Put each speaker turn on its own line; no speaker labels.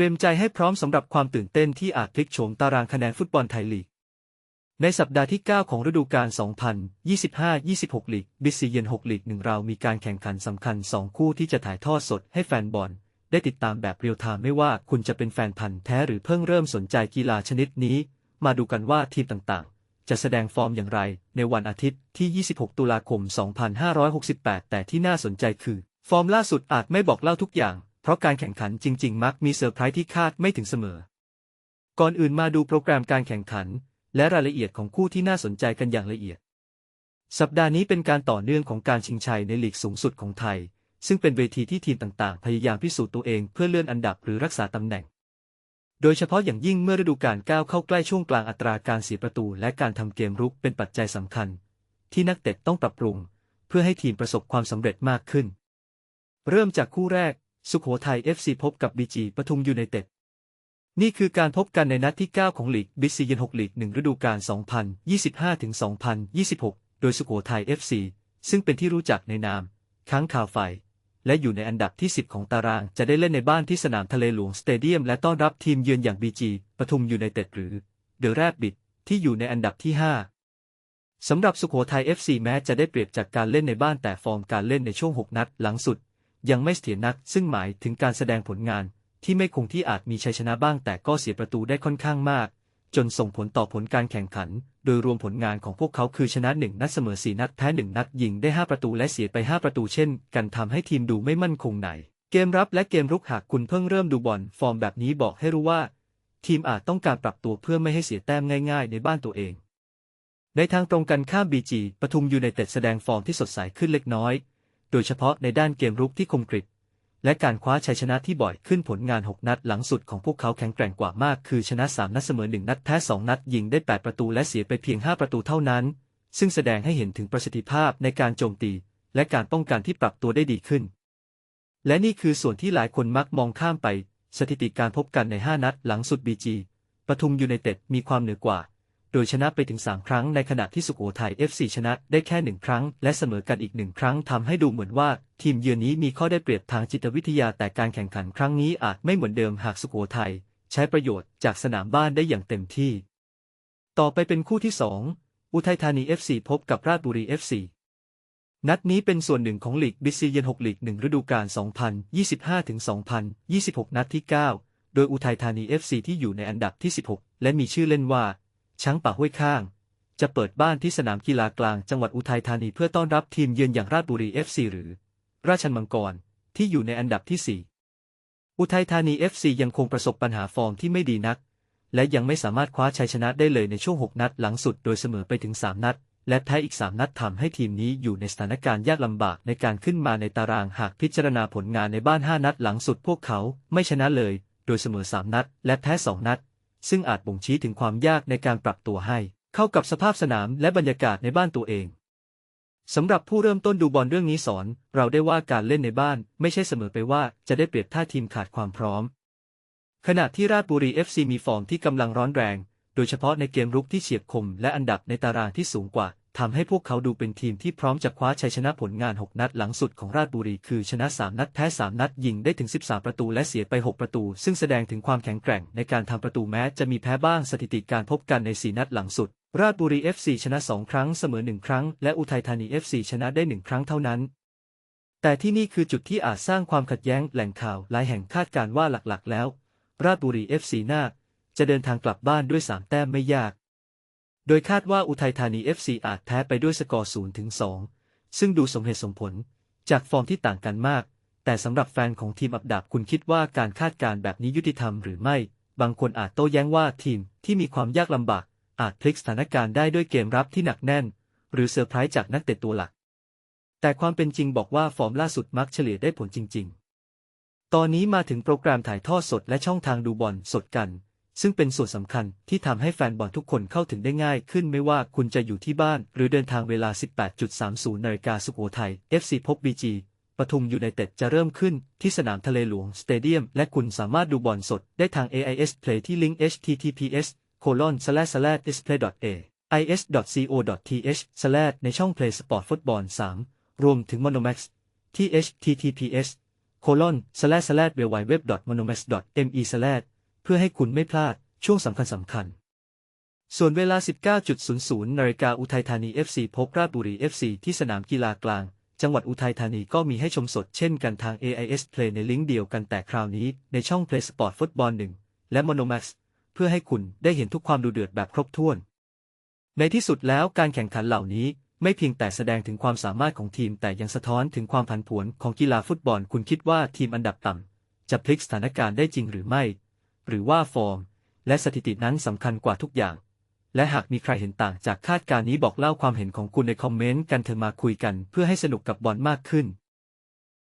รียมใจให้พร้อมสำหรับความตื่นเต้นที่อาจพลิกโฉมตารางคะแนนฟุตบอลไทยลีก ในสัปดาห์ที่ 9 ของฤดูกาล 2025-26 ลีกบิซีเยน6 ลีกหนึ่งเรามีการแข่งขันสำคัญ 2 คู่ที่จะถ่ายทอดสดให้แฟนบอล ได้ติดตามแบบเรียลไทม์ไม่ว่าคุณจะเป็นแฟนพันธ์แท้หรือเพิ่งเริ่มสนใจกีฬาชนิดนี้ มาดูกันว่าทีมต่างๆ จะแสดงฟอร์มอย่างไร ในวันอาทิตย์ที่ 26 ตุลาคม 2568 แต่ที่น่าสนใจคือ ฟอร์มล่าสุดอาจไม่บอกเล่าทุกอย่าง ราะการแข่งขันจริง ๆ มักมีเซอร์ไพรส์ที่คาดไม่ถึงเสมอ ก่อนอื่นมาดูโปรแกรมการแข่งขัน และรายละเอียดของคู่ที่น่าสนใจกันอย่างละเอียด สัปดาห์นี้เป็นการต่อเนื่องของการชิงชัยในลีกสูงสุดของไทย ซึ่งเป็นเวทีที่ทีมต่างๆ พยายามพิสูจน์ตัวเองเพื่อเลื่อนอันดับหรือรักษาตำแหน่ง โดยเฉพาะอย่างยิ่งเมื่อฤดูกาลก้าวเข้าใกล้ช่วงกลางอัตราการเสียประตู และการทำเกมรุกเป็นปัจจัยสำคัญ ที่นักเตะต้องปรับปรุง เพื่อให้ทีมประสบความสำเร็จมากขึ้น เริ่มจากคู่แรก สุขโขทัย FC พบกับบีจีปทุมยูไนเต็ด นี่คือการพบกันในนัดที่ 9 ของลีกบิซีเยน6ลีก 1 ฤดูกาล 2025-2026 โดยสุขโขทัย FC ซึ่งเป็นที่รู้จักในนาม ค้างคาวไฟ และอยู่ในอันดับที่ 10 ของตาราง จะได้เล่นในบ้านที่สนามทะเลหลวงสเตเดียม และต้อนรับทีมเยือนอย่างบีจีปทุมยูไนเต็ดหรือเดอะแรบบิทที่อยู่ในอันดับที่ 5สำหรับสุขโขทัย FC แม้จะได้เปรียบจากการเล่นในบ้านแต่ฟอร์มการเล่นในช่วง 6 นัดหลังสุด ยังไม่เสถียรนัก ซึ่งหมายถึงการแสดงผลงานที่ไม่คงที่อาจมีชัยชนะบ้าง แต่ก็เสียประตูได้ค่อนข้างมาก จนส่งผลต่อผลการแข่งขัน โดยรวมผลงานของพวกเขาคือชนะ 1 นัดเสมอ 4 นัดแพ้ 1 นัดยิงได้ 5 ประตูและเสียไป 5 ประตูเช่น กันทำให้ทีมดูไม่มั่นคงในเกมรับและเกมรุกหากคุณเพิ่งเริ่มดูบอลฟอร์มแบบนี้บอกให้รู้ว่า ทีมอาจต้องการปรับตัวเพื่อไม่ให้เสียแต้มง่าย ๆ ในบ้านตัวเองในทางตรงกันข้ามบีจีปทุมยูไนเต็ดแสดงฟอร์มที่สดใสขึ้นเล็กน้อย โดยเฉพาะในด้านเกมรุกที่คมกริบและการคว้าชัยชนะที่บ่อยขึ้นผลงาน 6 นัดหลังสุดของพวกเขาแข็งแกร่งกว่ามากคือชนะ 3 นัดเสมอ 1 นัดแพ้ 2 นัด ยิงได้ 8 ประตูและเสียไปเพียง 5 ประตูเท่านั้น ซึ่งแสดงให้เห็นถึงประสิทธิภาพในการโจมตี และการป้องกันที่ปรับตัวได้ดีขึ้น และนี่คือส่วนที่หลายคนมักมองข้ามไป สถิติการพบกันใน 5 นัดหลังสุดบีจีปทุมยูไนเต็ดมีความเหนือกว่า โดยชนะไปถึง 3 ครั้งในขณะที่สุโขทัย FC ชนะได้แค่หนึ่งครั้ง และเสมอกันอีกหนึ่งครั้งทำให้ดูเหมือนว่า ทีมเยือนนี้มีข้อได้เปรียบทางจิตวิทยาแต่การแข่งขันครั้งนี้อาจไม่เหมือนเดิมหากสุโขทัยใช้ประโยชน์จากสนามบ้านได้อย่างเต็มที่ ต่อไปเป็นคู่ที่ 2 อุทัยธานี FC พบกับราชบุรี FC นัดนี้เป็นส่วนหนึ่งของลีกบิซีเยน6ลีก1ฤดูกาล 2025-2026 นัดที่ 9 โดยอุทัยธานี FC ที่อยู่ในอันดับที่ 16 และมีชื่อเล่นว่า ช้างป่าห้วยข้าง จะเปิดบ้านที่สนามกีฬากลางจังหวัดอุทัยธานีเพื่อต้อนรับทีมเยือนอย่างราชบุรี FC หรือ ราชันมังกรที่อยู่ในอันดับที่ 4 อุทัยธานี FC ยังคงประสบปัญหาฟอร์มที่ไม่ดีนัก และยังไม่สามารถคว้าชัยชนะได้เลยในช่วง 6 นัดหลังสุดโดยเสมอไปถึง 3 นัด และแพ้อีก 3 นัดทำให้ทีมนี้อยู่ในสถานการณ์ยากลำบากในการขึ้นมาในตารางหากพิจารณาผลงานในบ้าน 5 นัดหลังสุดพวกเขาไม่ชนะเลย โดยเสมอ 3 นัด และแพ้ 2 นัด ซึ่งอาจบ่งชี้ถึงความยากในการปรับตัวให้ เข้ากับสภาพสนามและบรรยากาศในบ้านตัวเองสำหรับผู้เริ่มต้นดูบอลเรื่องนี้สอน เราได้ว่าการเล่นในบ้านไม่ใช่เสมอไปว่าจะได้เปรียบถ้าทีมขาดความพร้อม ขณะที่ราชบุรี FC มีฟอร์มที่กำลังร้อนแรง โดยเฉพาะในเกมรุกที่เฉียบคมและอันดับในตารางที่สูงกว่า ทำให้พวกเขาดูเป็นทีมที่พร้อมจะคว้าชัยชนะผลงาน 6 นัดหลังสุดของราชบุรีคือชนะ 3 นัดแพ้ 3 นัดยิงได้ถึง 13 ประตูและเสียไป 6 ประตู ซึ่งแสดงถึงความแข็งแกร่งในการทำประตูแม้จะมีแพ้บ้างสถิติการพบกันใน 4 นัดหลังสุด ราชบุรี FC ชนะ 2 ครั้งเสมอ 1 ครั้ง และอุทัยธานี FC ชนะได้ 1 ครั้งเท่านั้น แต่ที่นี่คือจุดที่อาจสร้างความขัดแย้งแหล่งข่าวหลายแห่งคาดการว่าหลักๆ แล้ว ราชบุรี FC น่าจะเดินทางกลับบ้านด้วย3แต้มไม่ยาก โดยคาดว่าอุทัยธานี FC อาจแพ้ไปด้วยสกอร์ 0 ถึง 2 ซึ่งดูสมเหตุสมผล จากฟอร์มที่ต่างกันมาก แต่สำหรับแฟนของทีมอับดับคุณคิดว่าการคาดการ์แบบนี้ยุติธรรมหรือไม่ บางคนอาจโต้แย้งว่าทีมที่มีความยากลำบาก อาจพลิกสถานการณ์ได้ด้วยเกมรับที่หนักแน่น หรือเซอร์ไพรส์จากนักเตะตัวหลัก แต่ความเป็นจริงบอกว่าฟอร์มล่าสุดมักเฉลี่ยได้ผลจริง ๆ ตอนนี้มาถึงโปรแกรมถ่ายทอดสดและช่องทางดูบอลสดกัน ซึ่งเป็นส่วนสำคัญที่ทำให้แฟนบอลทุกคนเข้าถึงได้ง่ายขึ้นไม่ว่าคุณจะอยู่ที่บ้านหรือเดินทางเวลา 18.30นาฬิกาสุโขทัย FC พบ BG ปทุมยูไนเต็ดจะเริ่มขึ้นที่สนามทะเลหลวงสเตเดียม และคุณสามารถดูบอลสดได้ทาง AIS Play ที่ลิงก์ https colon slash slash display a is co th slash ในช่อง Play Sport Football 3 รวมถึง Monomax ที่ https colon slash slash w w w m o n o m a x m e slash พื่อให้คุณไม่พลาดช่วงสำคัญสำคัญ ส่วนเวลา 19.00 นาฬิกาอุทัยธานี FC พบราชบุรี FC ที่สนามกีฬากลาง จังหวัดอุทัยธานีก็มีให้ชมสดเช่นกันทาง AIS Play ในลิงก์เดียวกันแต่คราวนี้ในช่อง Play Sport Football 1 และ Monomax เพื่อให้คุณได้เห็นทุกความดูเดือดแบบครบถ้วน ในที่สุดแล้วการแข่งขันเหล่านี้ไม่เพียงแต่แสดงถึงความสามารถของทีมแต่ยังสะท้อนถึงความผันผวนของกีฬาฟุตบอล คุณคิดว่าทีมอันดับต่ำจะพลิกสถานการณ์ได้จริงหรือไม่ หรือว่าฟอร์ม และสถิตินั้นสำคัญกว่าทุกอย่าง และหากมีใครเห็นต่างจากคาดการณ์นี้บอกเล่าความเห็นของคุณในคอมเมนต์กันเถอะมาคุยกันเพื่อให้สนุกกับบอลมากขึ้น